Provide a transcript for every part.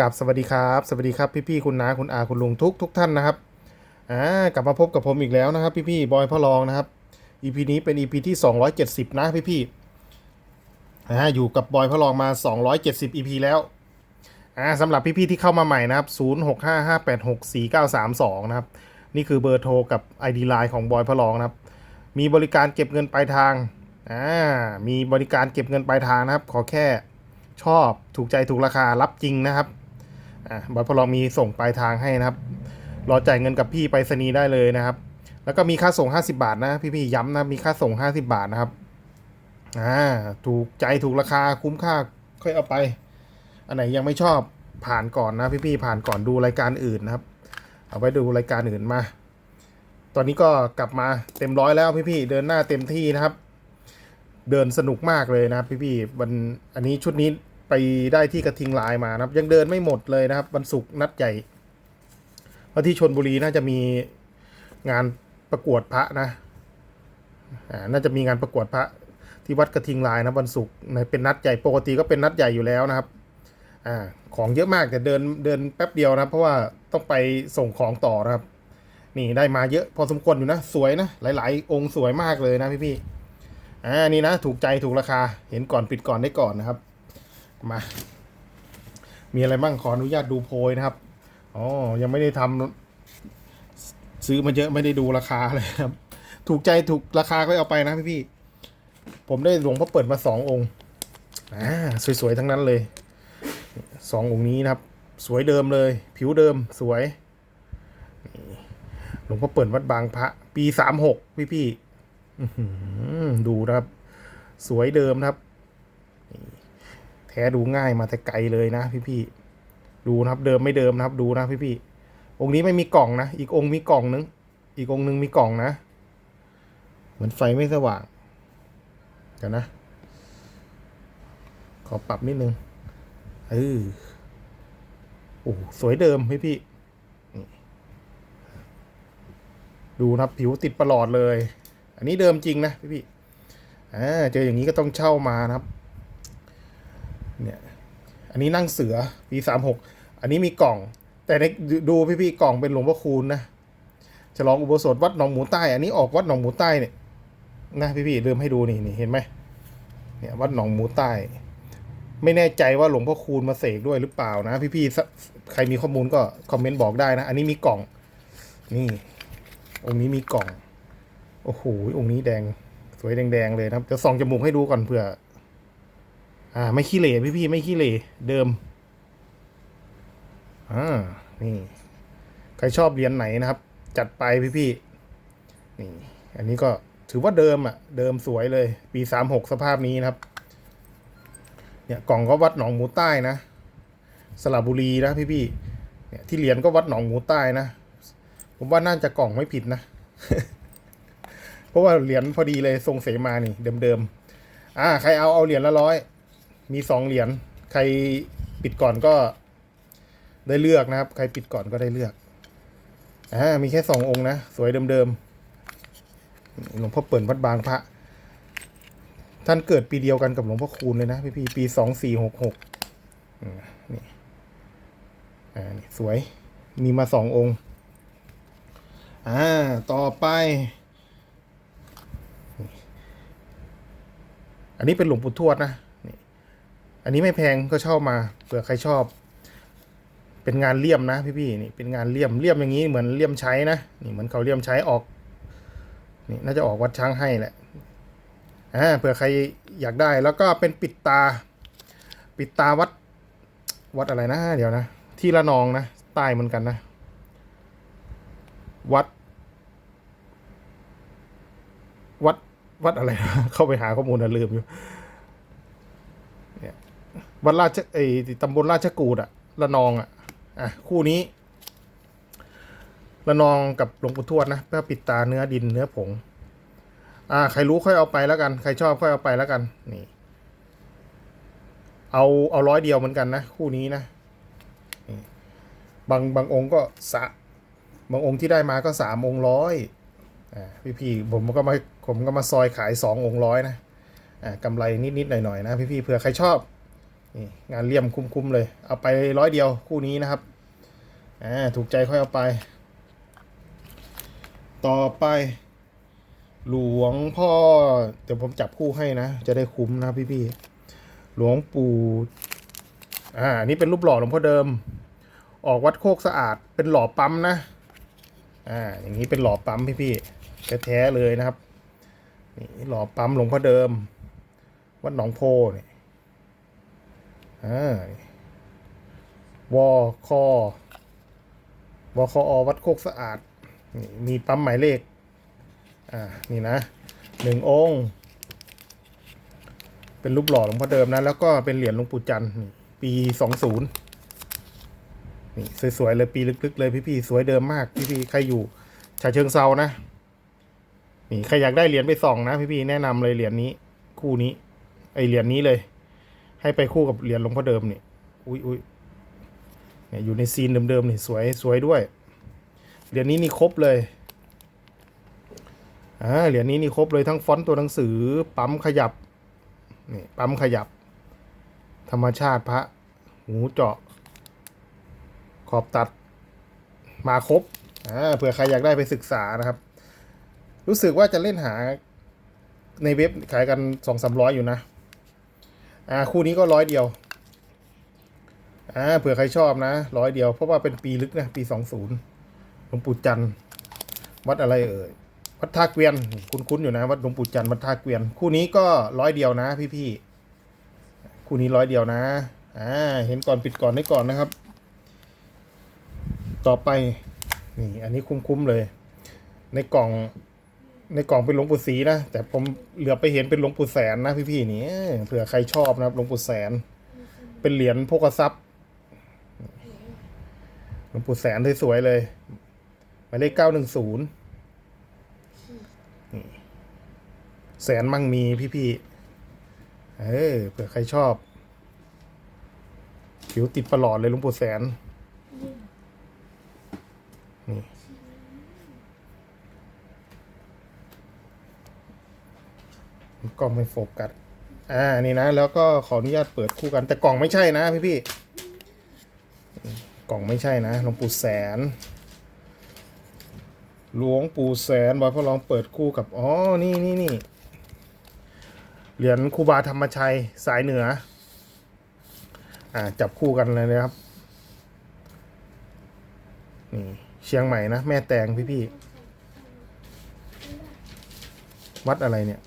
กับสวัสดีครับ สวัสดีครับพี่พี่ๆคุณน้าคุณอาคุณลุงทุกทุกท่านนะครับอ่ากลับมาพบกับผมอีกแล้วนะครับ พี่พี่ๆบอยพ่อรองนะครับ EP นี้เป็น EP ที่ 270 นะพี่พี่ๆอ่าอยู่กับบอยพ่อรองมา 270 EP แล้วอ่าสำหรับพี่พี่ๆที่เข้ามาใหม่นะครับ 0655864932 นะครับ นี่คือเบอร์โทรกับ ID Line ของบอยพ่อรองนะครับ มีบริการเก็บเงินปลายทางอ่ามีบริการเก็บเงินปลายทางนะครับ ขอแค่ชอบถูกใจถูกราคารับจริงนะครับ อะบอยพลอมีส่งปลายทางให้นะครับ รอจ่ายเงินกับพี่ไปรษณีย์ได้เลยนะครับ แล้วก็มีค่าส่ง 50 บาทนะ พี่ๆย้ำนะมีค่าส่ง 50 บาทนะครับอ่าถูกใจถูกราคาคุ้มค่าค่อยเอาไป อันไหนยังไม่ชอบผ่านก่อนนะพี่ๆผ่านก่อนดูรายการอื่นนะครับ เอาไปดูรายการอื่นมา ตอนนี้ก็กลับมาเต็มร้อยแล้วพี่ๆเดินหน้าเต็มที่นะครับ เดินสนุกมากเลยนะครับพี่ๆวันอันนี้ชุดนี้ ไปได้ที่กระทิงลายมานะครับ ยังเดินไม่หมดเลยนะครับวันศุกร์นัดใหญ่เพราะที่ชนบุรีน่าจะมีงานประกวดพระนะอ่าน่าจะมีงานประกวดพระที่วัดกระทิงลายนะวันศุกร์ในเป็นนัดใหญ่ปกติก็เป็นนัดใหญ่อยู่แล้วนะครับอ่าของเยอะมากแต่เดินเดินแป๊บเดียวนะเพราะว่าต้องไปส่งของต่อนะครับ นี่ได้มาเยอะพอสมควรอยู่นะ สวยนะ หลาย ๆ องค์สวยมากเลยนะพี่ๆอ่านี่นะ ถูกใจถูกราคา เห็นก่อนปิดก่อนได้ก่อนนะครับ มา มีอะไรบ้างขออนุญาตดูโพยนะครับ อ๋อ ยังไม่ได้ทำซื้อมาเยอะไม่ได้ดูราคาเลยครับ ถูกใจถูกราคาก็เอาไปนะพี่พี่ ผมได้หลวงพ่อเปิดมาสององค์อ่าสวยๆ ทั้งนั้นเลย สององค์นี้นะครับ สวยเดิมเลย ผิวเดิมสวย หลวงพ่อเปิดวัดบางพระ ปีสามหกพี่พี่ดูนะครับ สวยเดิมนะครับ แท้ดูง่ายมาแต่ไกลเลยนะพี่ๆดูนะครับเดิมไม่เดิมนะครับดูนะพี่ๆองค์นี้ไม่มีกล่องนะอีกองค์มีกล่องนึง อีกองค์นึงมีกล่องนะ เหมือนไฟไม่สว่างเดี๋ยวนะ ขอปรับนิดนึงเออโอ้สวยเดิมพี่พี่ดูนะครับผิวติดประหลอดเลย อันนี้เดิมจริงนะพี่พี่ๆอ่าเจออย่างนี้ก็ต้องเช่ามานะครับ เนี่ยอันนี้นั่งเสือปีสามหกอันนี้มีกล่อง แต่ในดูพี่ๆกล่องเป็นหลวงพ่อคูณนะฉลองอุโบสถวัดหนองหมูใต้ อันนี้ออกวัดหนองหมูใต้เนี่ยนะพี่ๆลืมให้ดูนี่นี่เห็นไหมเนี่ยวัดหนองหมูใต้ ไม่แน่ใจว่าหลวงพ่อคูณมาเสกด้วยหรือเปล่านะ พี่ๆใครมีข้อมูลก็คอมเมนต์บอกได้นะ อันนี้มีกล่อง นี่ องค์นี้มีกล่องโอ้โหองค์นี้แดง สวยแดงๆเลยนะครับจะส่องจมูกให้ดูก่อนเผื่อ อ่า ไม่ขี้เหร่พี่พี่ไม่ขี้เหร่เดิม อ่า นี่ ใครชอบเหรียญไหนนะครับ จัดไปพี่พี่นี่ อันนี้ก็ถือว่าเดิมอะ เดิมสวยเลย ปีสามหกสภาพนี้นะครับ เนี่ยกล่องก็วัดหนองหมูใต้นะ สระบุรีนะพี่พี่เนี่ยที่เหรียญก็วัดหนองหมูใต้นะ ผมว่าน่าจะกล่องไม่ผิดนะ เพราะว่าเหรียญพอดีเลยทรงเสมานี่ เดิมๆอ่า ใครเอาเอาเหรียญละร้อย มีสองเหรียญใครปิดก่อนก็ได้เลือกนะครับ ใครปิดก่อนก็ได้เลือกอ่ามีแค่สององค์นะ สวยเดิมๆหลวงพ่อเปิ่นวัดบางพระ ท่านเกิดปีเดียวกันกับหลวงพ่อคูณเลยนะพี่พี่ๆปีสองสี่หกหกนี่อ่านี่สวยมีมาสององค์อ่าต่อไป อันนี้เป็นหลวงปู่ทวดนะ อันนี้ไม่แพงก็เช่ามาเผื่อใครชอบ เป็นงานเลี่ยมนะพี่ๆนี่เป็นงานเลี่ยมเลี่ยมอย่างนี้เหมือนเลี่ยมใช้นะนี่เหมือนเขาเลี่ยมใช้ออกนี่น่าจะออกวัดช้างให้แหละอ่าเผื่อใครอยากได้แล้วก็เป็นปิดตา ปิดตาวัดวัดอะไรนะ เดี๋ยวนะ ที่ละนองนะใต้เหมือนกันนะ วัด วัดวัดอะไรนะเข้าไปหาข้อมูลนะลืมอยู่ วัดราชไอ้ตำบลราชกูดอะละนองอะอะคู่นี้ละนองกับหลวงปู่ทวดนะเพื่อปิดตาเนื้อดินเนื้อผง อ่า ใครรู้ค่อยเอาไปแล้วกัน ใครชอบค่อยเอาไปแล้วกัน นี่ เอาเอาร้อยเดียวเหมือนกันนะคู่นี้นะนี่บางบางองค์ก็สะบางองค์ที่ได้มาก็สามองค์ร้อยอ่าพี่ๆผมก็มาผมก็มาซอยขายสององค์ร้อยนะอ่ากำไรนิดๆหน่อยๆนะพี่ๆเผื่อใครชอบ นี่งานเลี่ยมคุ้มๆเลย เอาไปร้อยเดียวคู่นี้นะครับอ่าถูกใจค่อยเอาไป ต่อไป หลวงพ่อ เดี๋ยวผมจับคู่ให้นะ จะได้คุ้มนะพี่ๆหลวงปู่อ่านี่เป็นรูปหล่อหลวงพ่อเดิม ออกวัดโคกสะอาดเป็นหล่อปั๊มนะอ่าอย่างนี้เป็นหล่อปั๊มพี่ๆแท้ๆเลยนะครับนี่หล่อปั๊มหลวงพ่อเดิม วัดหนองโพนี่อ่า วอคอวอคอวัดโคกสะอาดนี่มีปั๊มหมายเลข อ่า นี่นะหนึ่งองค์ เป็นรูปหล่อหลวงพ่อเดิมนะ แล้วก็เป็นเหรียญหลวงปู่จันทร์นี่ปีสองศูนย์นี่สวยๆเลยปีลึกๆเลยพี่ๆสวยเดิมมากพี่ๆใครอยู่ชาเชิงเซานะ นี่ใครอยากได้เหรียญไปส่องนะ พี่ๆแนะนำเลยเหรียญนี้ คู่นี้ ไอเหรียญนี้เลย ให้ไปคู่กับเหรียญหลวงพ่อเดิมนี่อุ้ยอุ้ยเนี่ยอยู่ในซีนเดิมๆนี่สวยสวยด้วยเหรียญนี้นี่ครบเลยอ่าเหรียญนี้นี่ครบเลยทั้งฟอนต์ตัวหนังสือ ปั๊มขยับนี่ปั๊มขยับ ธรรมชาติพระ หูเจาะ ขอบตัดมาครบอ่าเผื่อใครอยากได้ไปศึกษานะครับ รู้สึกว่าจะเล่นหาในเว็บขายกันสองสามร้อยอยู่นะ อ่าคู่นี้ก็ร้อยเดียวอ่าเผื่อใครชอบนะร้อยเดียวเพราะว่าเป็นปีลึกนะปีสองศูนย์หลวงปู่จันทร์วัดอะไรเอ่ยวัดท่าเกวียนคุ้นๆอยู่นะวัดหลวงปู่จันทร์วัดท่าเกวียน คู่นี้ก็ร้อยเดียวนะ พี่ๆคู่นี้ร้อยเดียวนะอ่าเห็นก่อนปิดก่อนได้ก่อนนะครับ ต่อไปนี่อันนี้คุ้มๆเลย ในกล่อง ในกล่องเป็นหลวงปู่ศรีนะ แต่ผมเหลือไปเห็นเป็นหลวงปู่แสนนะพี่ๆนี่เผื่อใครชอบนะครับหลวงปู่แสน เป็นเหรียญโภกทรัพย์หลวงปู่แสนสวยๆเลยหมายเลขเก้าหนึ่งศูนย์แสนมั่งมีพี่ๆเออเผื่อใครชอบ ผิวติดประหลอดเลยหลวงปู่แสนนี่ กล่องไม่โฟกัส อ่า นี่นะ แล้วก็ขออนุญาตเปิดคู่กัน แต่กล่องไม่ใช่นะพี่พี่ กล่องไม่ใช่นะ หลวงปู่แสน หลวงปู่แสนบอยพ่อลองเปิดคู่กับ อ๋อ นี่นี่นี่ เหรียญคูบาธรรมชัยสายเหนือ อ่า จับคู่กันเลยนะครับ นี่เชียงใหม่นะ แม่แตงพี่พี่ วัดอะไรเนี่ย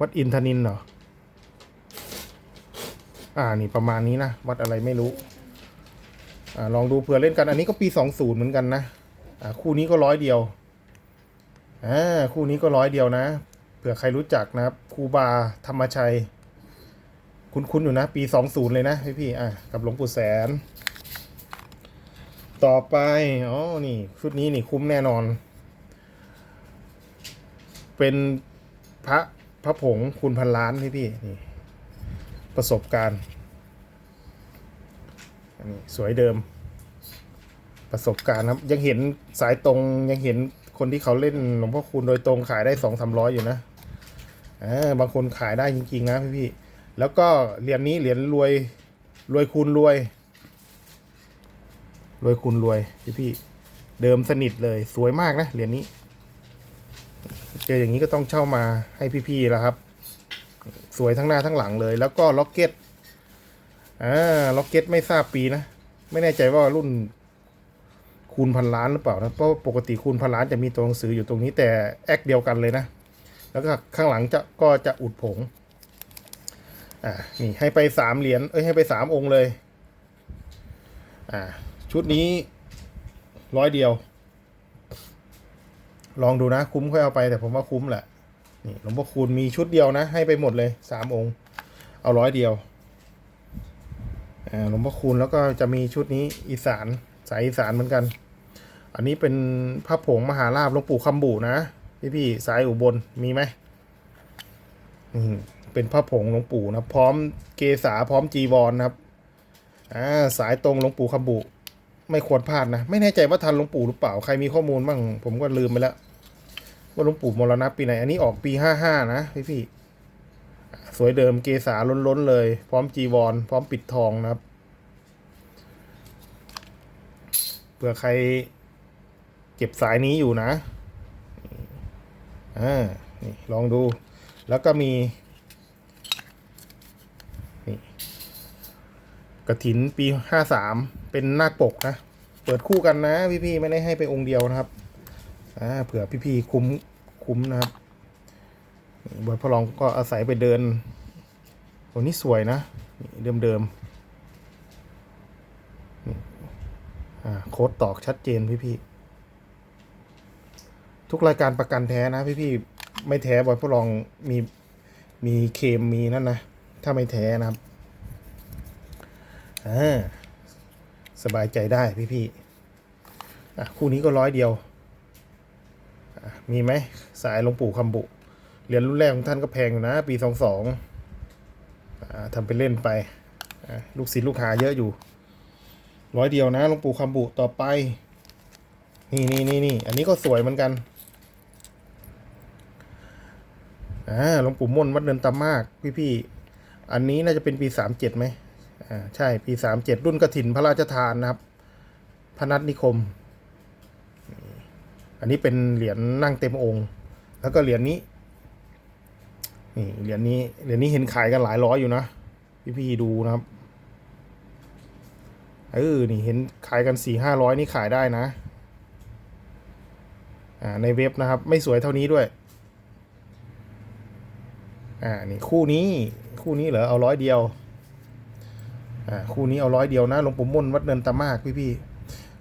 วัดอินทนินเหรอ อ่า นี่ประมาณนี้นะ วัดอะไรไม่รู้ อ่า ลองดูเผื่อเล่นกัน อันนี้ก็ปีสองศูนย์เหมือนกันนะ อ่า คู่นี้ก็ร้อยเดียว อ่า คู่นี้ก็ร้อยเดียวนะ เผื่อใครรู้จักนะครับครูบาธรรมชัย คุ้นๆอยู่นะ ปีสองศูนย์เลยนะพี่พี่ๆอะกับหลวงปู่แสน ต่อไป อ๋อ นี่ชุดนี้นี่คุ้มแน่นอน เป็นพระ พระผงคุณพันล้านพี่พี่นี่ประสบการณ์อันนี้สวยเดิม ประสบการณ์ครับ ยังเห็นสายตรงยังเห็นคนที่เขาเล่นหลวงพ่อคูณโดยตรงขายได้สองสามร้อยอยู่นะอ่าบางคนขายได้จริงๆนะพี่พี่แล้วก็เหรียญนี้เหรียญรวยรวยคูณรวย รวยคูณรวยพี่พี่เดิมสนิทเลยสวยมากนะเหรียญนี้ เจออย่างนี้ก็ต้องเช่ามาให้พี่ๆแล้วครับ สวยทั้งหน้าทั้งหลังเลย แล้วก็ล็อกเก็ตอ่าล็อกเก็ตไม่ทราบปีนะ ไม่แน่ใจว่ารุ่นคูณพันล้านหรือเปล่านะเพราะปกติคูณพันล้านจะมีตัวหนังสืออยู่ตรงนี้แต่แอคเดียวกันเลยนะ แล้วก็ข้างหลังจะก็จะอุดผงอ่านี่ให้ไปสามเหรียญเอ้ยให้ไปสามองค์เลย อ่า ชุดนี้ร้อยเดียว ลองดูนะคุ้มค่อยเอาไปแต่ผมว่าคุ้มแหละนี่หลวงพ่อคูณมีชุดเดียวนะ ให้ไปหมดเลยสามองค์ เอาร้อยเดียวอ่าหลวงพ่อคูณแล้วก็จะมีชุดนี้อีสานสายอีสานเหมือนกัน อันนี้เป็นพระผงมหาลาภหลวงปู่คำบูนะพี่พี่สายอุบลมีไหมอืมเป็นพระผงหลวงปู่นะพร้อมเกษาพร้อมจีวรนะครับอ่าสายตรงหลวงปู่คำบูไม่ควรพลาดนะ ไม่แน่ใจว่าทันหลวงปู่หรือเปล่า ใครมีข้อมูลบ้าง ผมก็ลืมไปแล้ว ว่าหลวงปู่มรณะปีไหน อันนี้ออกปีห้าห้านะพี่พี่สวยเดิมเกษาล้นๆเลย พร้อมจีวร พร้อมปิดทองนะครับเผื่อใครเก็บสายนี้อยู่นะอ่านี่ลองดู แล้วก็มีนี่กระถินปีห้าสามเป็นนาปกนะ เปิดคู่กันนะพี่ๆไม่ได้ให้ไปองค์เดียวนะครับ อ่าเผื่อพี่ๆคุ้มคุ้มนะครับบอยพระรองก็อาศัยไปเดินโอ้นี่สวยนะเดิมเดิมๆนี่อ่าโค้ดตอกชัดเจนพี่ๆทุกรายการประกันแท้นะพี่ๆไม่แท้บอยพระรองมีมีเคมมีนั่นนะ ถ้าไม่แท้นะครับอ่าสบายใจได้พี่พี่ๆอะคู่นี้ก็ร้อยเดียว มีไหมสายหลวงปู่คำบุ เหรียญรุ่นแรกของท่านก็แพงอยู่นะ ปีสองสองทำเป็นเล่นไป ลูกศิษย์ลูกหาเยอะอยู่ ร้อยเดียวนะหลวงปู่คำบุต่อไป นี่นี่นี่นี่อันนี้ก็สวยเหมือนกันอ่าหลวงปู่ม่นวัดเนินตามาก พี่พี่อันนี้น่าจะเป็นปีสามเจ็ดไหมอ่าใช่ปีสามเจ็ดรุ่นกระถินพระราชทานนะครับ พนัสนิคม นนี้เป็นเหรียญนั่งเต็มองค์ แล้วก็เหรียญนี้นี่เหรียญนี้เหรียญนี้เห็นขายกันหลายร้อยอยู่นะพี่ๆดูนะครับเออนี่เห็นขายกันสี่ห้าร้อยนี่ขายได้นะอ่าในเว็บนะครับ ไม่สวยเท่านี้ด้วยอ่านี่คู่นี้คู่นี้เหรอเอาร้อยเดียวอ่าคู่นี้เอาร้อยเดียวนะหลวงปู่ม่นวัดเนินตามากพี่พี่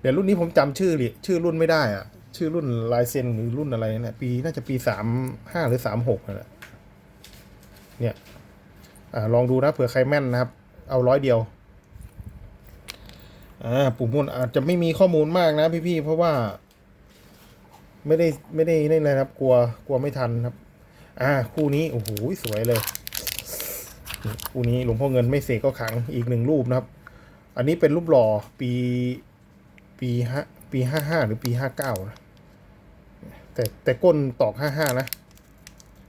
เดี๋ยวรุ่นนี้ผมจำชื่อเลยชื่อรุ่นไม่ได้อะ ชื่อรุ่นลายเซ็นหรือรุ่นอะไรเนี่ยปีน่าจะปีสามห้าหรือสามหกนั่นแหละเนี่ยอลองดูนะเผื่อใครแม่นนะครับ เอาร้อยเดียวอ่าปู่ม่นอาจจะไม่มีข้อมูลมากนะพี่ๆเพราะว่า ไม่ได้ไม่ได้นี่เลยนะครับ กลัวกลัวไม่ทันครับ อ่า คู่นี้โอ้โหสวยเลยคู่นี้หลวงพ่อเงินไม่เสกก็ขังอีกหนึ่งรูปนะครับ อันนี้เป็นรูปหล่อปีปีห้าปีห้าห้าหรือปีห้าเก้านะ แต่แต่ก้นตอกห้าห้านะ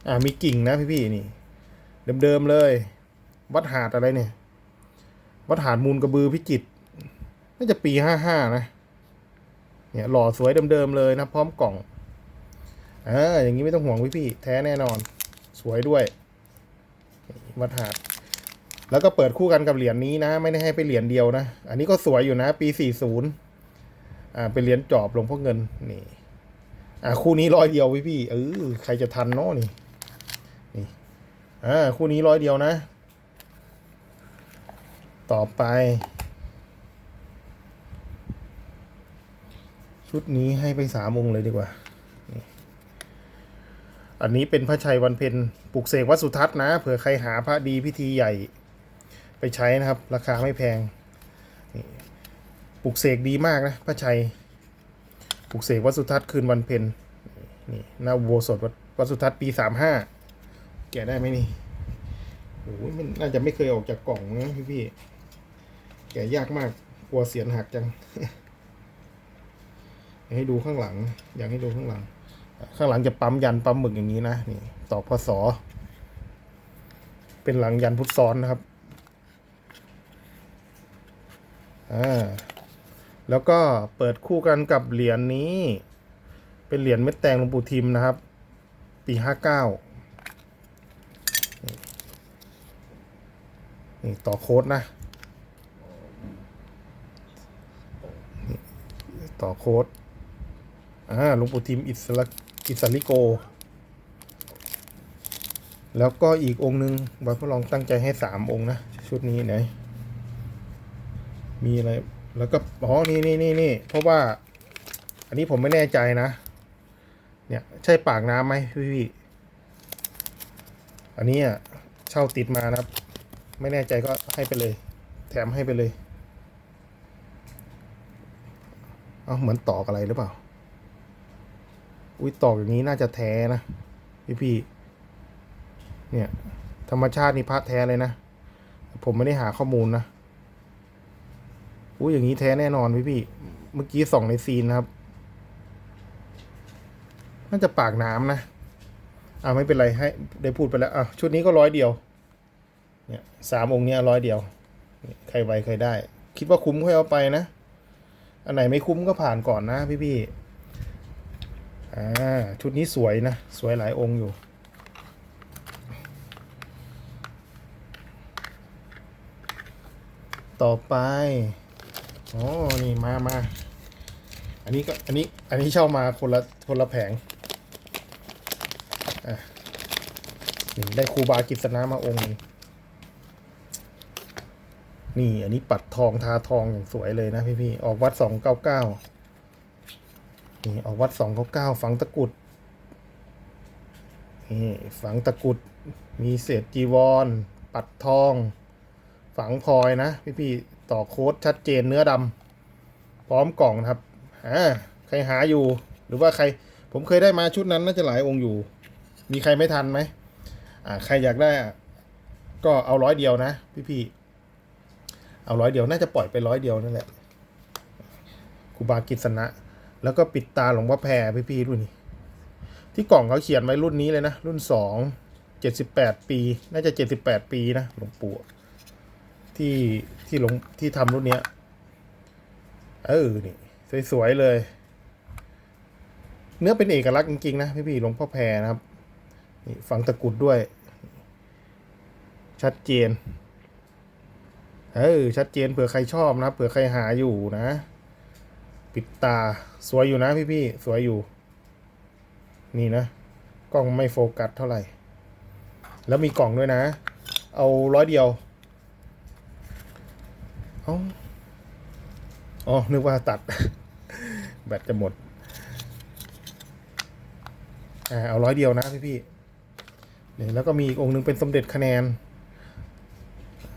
อ่ามีกิ่งนะพี่พี่ๆนี่ เดิมๆเลย วัดหาดอะไรเนี่ย วัดหาดมูลกระบือพิจิตรน่าจะปีห้าห้านะ เนี่ยหล่อสวยเดิมๆเลยนะ พร้อมกล่องเอออย่างนี้ไม่ต้องห่วงพี่พี่ๆแท้แน่นอน สวยด้วย วัดหาด แล้วก็เปิดคู่กันกับเหรียญนี้นะ ไม่ได้ให้ไปเหรียญเดียวนะ อันนี้ก็สวยอยู่นะ ปี40อ่าเป็นเหรียญจอบหลวงพ่อเงินนี่ อ่าคู่นี้ร้อยเดียวพี่พี่เออใครจะทันเนาะนี่นี่อ่าคู่นี้ร้อยเดียวนะ ต่อไป ชุดนี้ให้ไปสามองค์เลยดีกว่า อันนี้เป็นพระชัยวันเพ็ญปลุกเสกวัดสุทัศน์นะเผื่อใครหาพระดีพิธีใหญ่ไปใช้นะครับ ราคาไม่แพงปลุกเสกดีมากนะพระชัย ปลุกเสกวัดสุทัศน์คืนวันเพ็ญนี่หน้าโบสถวัดวัดสุทัศน์ปีสามห้าแกะได้ไหมนี่โอ้ยมันน่าจะไม่เคยออกจากกล่องนะพี่พี่ๆแกะยากมากกลัวเสียนหักจังอยากให้ดูข้างหลัง อยากให้ดูข้างหลัง ข้างหลังจะปั๊มยันปั๊มหมึกอย่างนี้นะนี่ตอกพศเป็นหลังยันพุทธซ้อนนะครับอ่า แล้วก็เปิดคู่กันกับเหรียญนี้ เป็นเหรียญเม็ดแตงหลวงปู่ทิมนะครับ ปีห้าเก้านี่ต่อโค้ดนะ ต่อโค้ดอ่าหลวงปู่ทิมอิสระอิสริโก แล้วก็อีกองค์หนึ่งบอยพระลองตั้งใจให้สามองค์นะ ชุดนี้ไหน มีอะไร แล้วก็อ๋อนี่นี่นี่นี่เพราะว่า อันนี้ผมไม่แน่ใจนะ เนี่ยใช่ปากน้ำไหมพี่พี่อันนี้อะเช่าติดมานะครับ ไม่แน่ใจก็ให้ไปเลย แถมให้ไปเลยเอาเหมือนตอกอะไรหรือเปล่า อุ้ยตอกอย่างนี้น่าจะแท้นะพี่พี่เนี่ย ธรรมชาตินี่พระแท้เลยนะ ผมไม่ได้หาข้อมูลนะ อุ้อย่างนี้แท้แน่นอนพี่พี่ เมื่อกี้ส่องในซีนนะครับ น่าจะปากน้ำนะ อ่าไม่เป็นไรให้ได้พูดไปแล้ว อะชุดนี้ก็ร้อยเดียว เนี่ยสามองค์เนี้ยร้อยเดียว ใครไวใครได้ คิดว่าคุ้มค่อยเอาไปนะ อันไหนไม่คุ้มก็ผ่านก่อนนะพี่พี่อ่าชุดนี้สวยนะ สวยหลายองค์อยู่ต่อไป อ๋อ นี่มามา อันนี้ก็ อันนี้ อันนี้เช่ามาคนละ คนละแผง อะนี่ได้ครูบากิษณะมาองค์นึงนี่ อันนี้ปัดทองทาทองอย่างสวยเลยนะพี่พี่ๆออกวัดสองเก้าเก้านี่ออกวัดสองเก้าเก้าฝังตะกรุด นี่ฝังตะกรุด มีเศษจีวร ปัดทอง ฝังพลอยนะ พี่ๆต่อโค้ดชัดเจนเนื้อดำพร้อมกล่องนะครับอ่าใครหาอยู่หรือว่าใครผมเคยได้มาชุดนั้นน่าจะหลายองค์อยู่ มีใครไม่ทันไหมอ่าใครอยากได้ก็เอาร้อยเดียวนะ พี่ๆเอาร้อยเดียวน่าจะปล่อยไปร้อยเดียวนั่นแหละครูบากิษณะแล้วก็ปิดตาหลวงพ่อแพรพี่ๆรุ่นนี้ ที่กล่องเขาเขียนไว้รุ่นนี้เลยนะ รุ่นสองเจ็ดสิบแปดปี น่าจะเจ็ดสิบแปดปีนะหลวงปู่ ที่ที่ลงที่ทำรุ่นเนี้ย เออ นี่ สวย ๆ เลย เนื้อเป็นเอกลักษณ์จริง ๆ นะพี่พี่ๆหลวงพ่อแพรนะครับ นี่ฝังตะกุดด้วย ชัดเจน เออ ชัดเจนเผื่อใครชอบนะเผื่อใครหาอยู่นะ ปิดตาสวยอยู่นะพี่พี่ๆสวยอยู่ นี่นะ กล้องไม่โฟกัสเท่าไหร่ แล้วมีกล่องด้วยนะ เอาร้อยเดียว เอาอ๋อนึกว่าตัด แบตจะหมด อ่า เอาร้อยเดียวนะพี่พี่เนี่ยแล้วก็มีอีกองค์หนึ่งเป็นสมเด็จคะแนน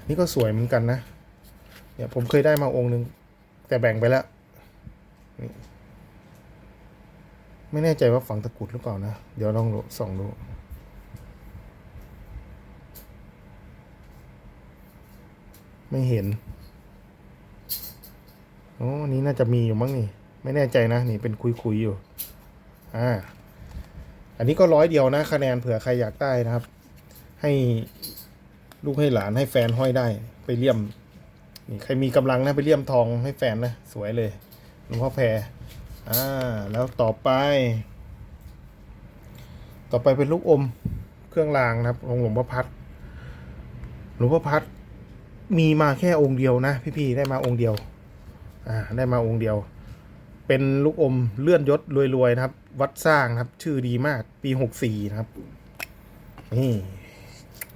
นี่ก็สวยเหมือนกันนะ เนี่ยผมเคยได้มาองค์หนึ่งแต่แบ่งไปแล้ว ไม่แน่ใจว่าฝังตะกรุดหรือเปล่านะ เดี๋ยวลองส่องดูไม่เห็น โอ้นี่น่าจะมีอยู่มั้งนี่ ไม่แน่ใจนะนี่เป็นคุยๆอยู่ อ่า อันนี้ก็ร้อยเดียวนะคะแนนเผื่อใครอยากได้นะครับ ให้ลูกให้หลานให้แฟนห้อยได้ ไปเลี่ยม นี่ใครมีกำลังนะไปเลี่ยมทองให้แฟนนะ สวยเลยหลวงพ่อแพรอ่า แล้วต่อไป ต่อไปเป็นลูกอมเครื่องรางนะครับองหลวงพ่อพัดหลวงพ่อพัดมีมาแค่องค์เดียวนะ พี่ๆได้มาองค์เดียว อ่าได้มาองค์เดียว เป็นลูกอมเลื่อนยศรวยๆนะครับ วัดสร้างครับ ชื่อดีมาก ปีหกสี่นะครับ นี่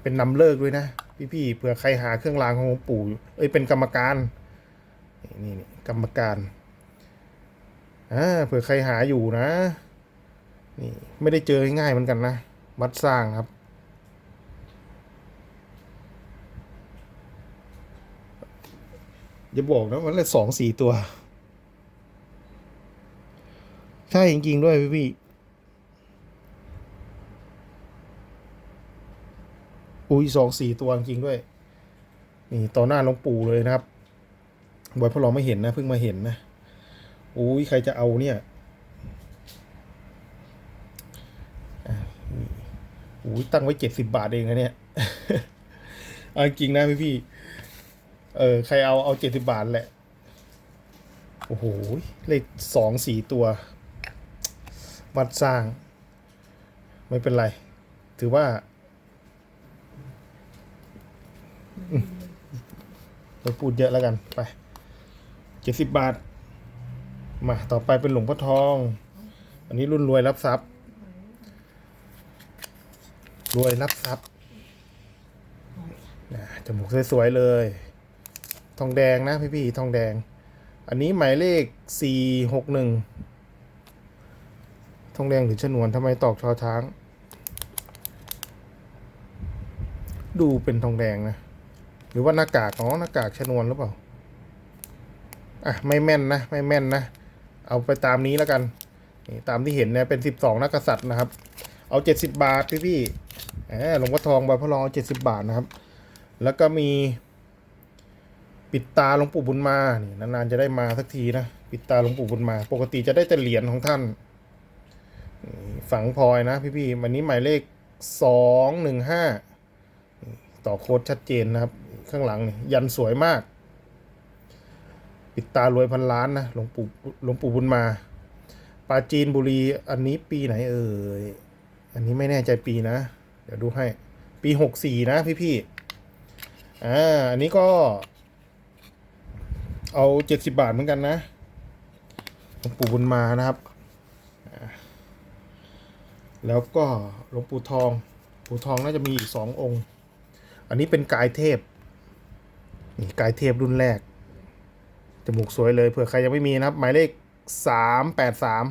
เป็นนำเลิกด้วยนะ พี่ๆเผื่อใครหาเครื่องรางของหลวงปู่ เอ้ยเป็นกรรมการ นี่นี่กรรมการอ่าเผื่อใครหาอยู่นะ นี่ไม่ได้เจอง่ายๆเหมือนกันนะวัดสร้างครับ อย่าบอกนะมันเลยสองสี่ตัว ใช่จริงๆด้วยพี่พี่อุ้ยสองสี่ตัวจริงด้วย นี่ต่อหน้าหลวงปู่เลยนะครับบอยพ่อเราไม่เห็นนะเพิ่งมาเห็นนะอุ้ยใครจะเอาเนี่ยอุ้ยตั้งไว้เจ็ดสิบบาทเองนะเนี่ยเอาจริงนะพี่พี่ เออ ใครเอาเอาเจ็ดสิบบาทแหละ โอ้โห เลขสองสี่ตัววัดสร้าง ไม่เป็นไร ถือว่ามเราพูดเยอะแล้วกัน ไปเจ็ดสิบบาท มา ต่อไปเป็นหลวงพ่อทอง อันนี้รุ่นรวยรับทรัพย์ รวยรับทรัพย์นะจมูกสวยๆเลย ทองแดงนะพี่ๆทองแดง อันนี้หมายเลขสี่หกหนึ่งทองแดงหรือชนวนทำไมตอกชอช้าง ดูเป็นทองแดงนะ หรือว่าหน้ากากอ๋อหน้ากากชนวนหรือเปล่า อะ ไม่แม่นนะ ไม่แม่นนะ เอาไปตามนี้แล้วกัน นี่ตามที่เห็นเนี่ยเป็นสิบสองนักกษัตริย์นะครับ เอาเจ็ดสิบบาทพี่พี่ๆแหมหลวงพ่อทองใบพระรองเจ็ดสิบบาทนะครับ แล้วก็มี ปิดตาหลวงปู่บุญมานี่นานๆจะได้มาสักทีนะปิดตาหลวงปู่บุญมา ปกติจะได้แต่เหรียญของท่าน ฝังพลอยนะพี่ๆวันนี้หมายเลขสองหนึ่งห้าต่อโค้ดชัดเจนนะครับ ข้างหลังนี่ยันสวยมาก ปิดตารวยพันล้านนะหลวงปู่หลวงปู่บุญมาปาจีนบุรีอันนี้ปีไหนเอ่ยอันนี้ไม่แน่ใจปีนะ เดี๋ยวดูให้ ปีหกสี่นะพี่พี่ๆอ่าอันนี้ก็ เอาเจ็ดสิบาทเหมือนกันนะหลวงปู่บุญมานะครับ แล้วก็หลวงปู่ทอง ปู่ทองน่าจะมีอีกสององค์ อันนี้เป็นกายเทพนี่กายเทพรุ่นแรก จมูกสวยเลยเผื่อใครยังไม่มีนะครับ หมายเลขสามแปดสาม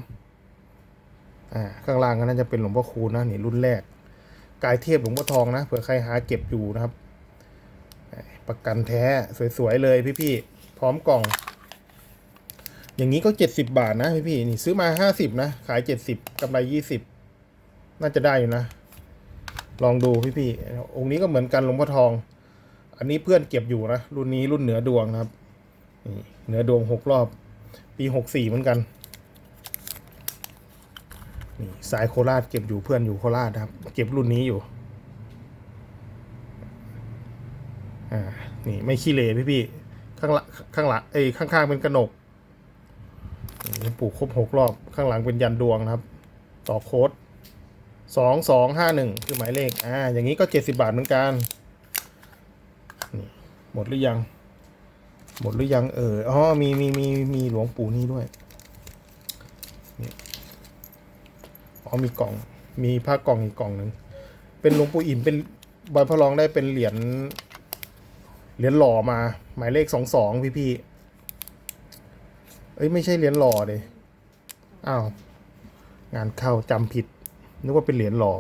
อ่าข้างล่างก็น่าจะเป็นหลวงพ่อคูณนะนี่รุ่นแรก กายเทพหลวงพ่อทองนะเผื่อใครหาเก็บอยู่นะครับ ประกันแท้สวยๆเลยพี่ๆ ร้อมกล่อง อย่างนี้ก็เจ็ดสิบาทนะพี่ๆนี่ซื้อมาห้าสิบนะ ขายเจ็ดสิบกำไรยี่สิบน่าจะได้อยู่นะ ลองดูพี่ๆองค์นี้ก็เหมือนกันหลวงพ่อทอง อันนี้เพื่อนเก็บอยู่นะ รุ่นนี้รุ่นเหนือดวงนะครับนี่เหนือดวงหกรอบ ปีหกสี่เหมือนกันนี่สายโคราชเก็บอยู่เพื่อนอยู่โคราชครับ เก็บรุ่นนี้อยู่อ่านี่ไม่ขี้เหร่พี่พี่ ข้างหลังข้างหลังเอ้ข้างๆเป็นกระหนกปลูกครบหกรอบข้างหลังเป็นยันดวงนะครับ ต่อโค้ดสองสองห้าหนึ่งคือหมายเลขอ่าอย่างนี้ก็เจ็ดสิบาทเหมือนกันหมดหรือยัง หมดหรือยังเอออ๋อมีมีมีมีหลวงปู่นี่ด้วยอ๋อมีกล่องมีผ้ากล่องอีกกล่องหนึ่งเป็นหลวงปู่อิ่มเป็นบอยพระรองได้เป็นเหรียญ เหรียญหล่อมา หมายเลขสองสองพี่พี่เอ้ยไม่ใช่เหรียญหล่อเลยอ้าวงานเข้าจำผิด นึกว่าเป็นเหรียญหล่อ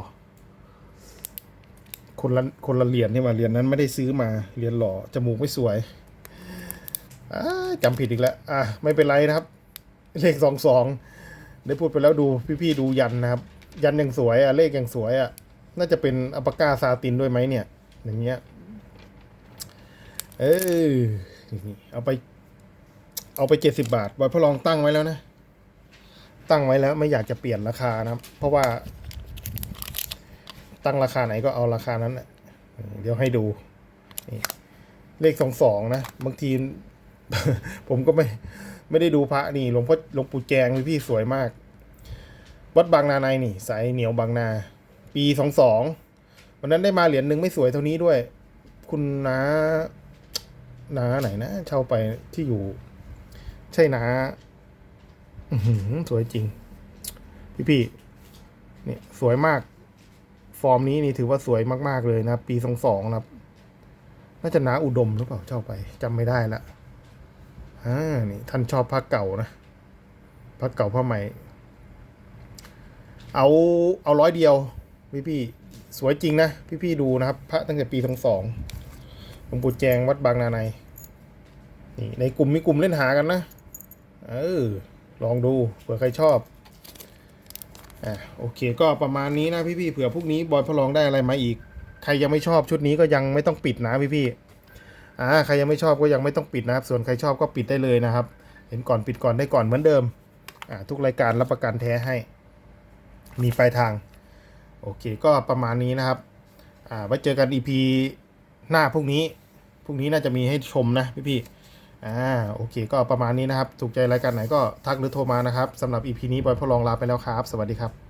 คนละคนละเหรียญนี่มาเหรียญนั้นไม่ได้ซื้อมาเหรียญหล่อจมูกไม่สวยจำผิดอีกแล้วอะไม่เป็นไรนะครับ เลขสองสองได้พูดไปแล้วดูพี่ๆดูยันนะครับ ยันยังสวยอะเลขยังสวยอะน่าจะเป็นอัปปากาซาตินด้วยไหมเนี่ย อย่างเงี้ย เออนี่เอาไป เอาไปเจ็ดสิบาทบอยพ่อลองตั้งไว้แล้วนะ ตั้งไว้แล้วไม่อยากจะเปลี่ยนราคานะครับ เพราะว่า ตั้งราคาไหนก็เอาราคานั้นแหละเดี๋ยวให้ดู เลขสองสองนะ บางที ผมก็ไม่ไม่ได้ดูพระนี่หลวงพ่อหลวงปู่แจงพี่สวยมาก วัดบางนาในนี่สายเหนียวบางนา ปีสองสองวันนั้นได้มาเหรียญหนึ่งไม่สวยเท่านี้ด้วย คุณน้า น้าไหนนะเช่าไปที่อยู่ ใช่น้าสวยจริง พี่พี่นี่สวยมาก ฟอร์มนี้นี่ถือว่าสวยมาก ๆ เลยนะปีสองสองนะน่าจะนาอุดมหรือเปล่าเช่าไปจำไม่ได้ละอ่านี่ ท่านชอบผ้าเก่านะผ้าเก่าผ้าใหม่ เอาเอาร้อยเดียว พี่พี่สวยจริงนะ พี่พี่ดูนะครับ พระตั้งแต่ปีสองสองหลวงปู่แจงวัดบางนาใน นี่ในกลุ่มมีกลุ่มเล่นหากันนะ เออ ลองดูเผื่อใครชอบ อะโอเคก็ประมาณนี้นะพี่ๆเผื่อพรุ่งนี้บอยพลองได้อะไรมาอีก ใครยังไม่ชอบชุดนี้ก็ยังไม่ต้องปิดนะพี่ๆอ่าใครยังไม่ชอบก็ยังไม่ต้องปิดนะครับ ส่วนใครชอบก็ปิดได้เลยนะครับ เห็นก่อนปิดก่อนได้ก่อนเหมือนเดิม อ่าทุกรายการรับประกันแท้ให้ มีปลายทาง โอเคก็ประมาณนี้นะครับ อ่าไว้เจอกัน EP หน้าพรุ่งนี้พรุ่งนี้น่าจะมีให้ชมนะพี่ๆ อ่าโอเค ก็ประมาณนี้นะครับ ถูกใจรายการไหนก็ทักหรือโทรมานะครับสำหรับ EP นี้บอยพลองลาไปแล้วครับ สวัสดีครับ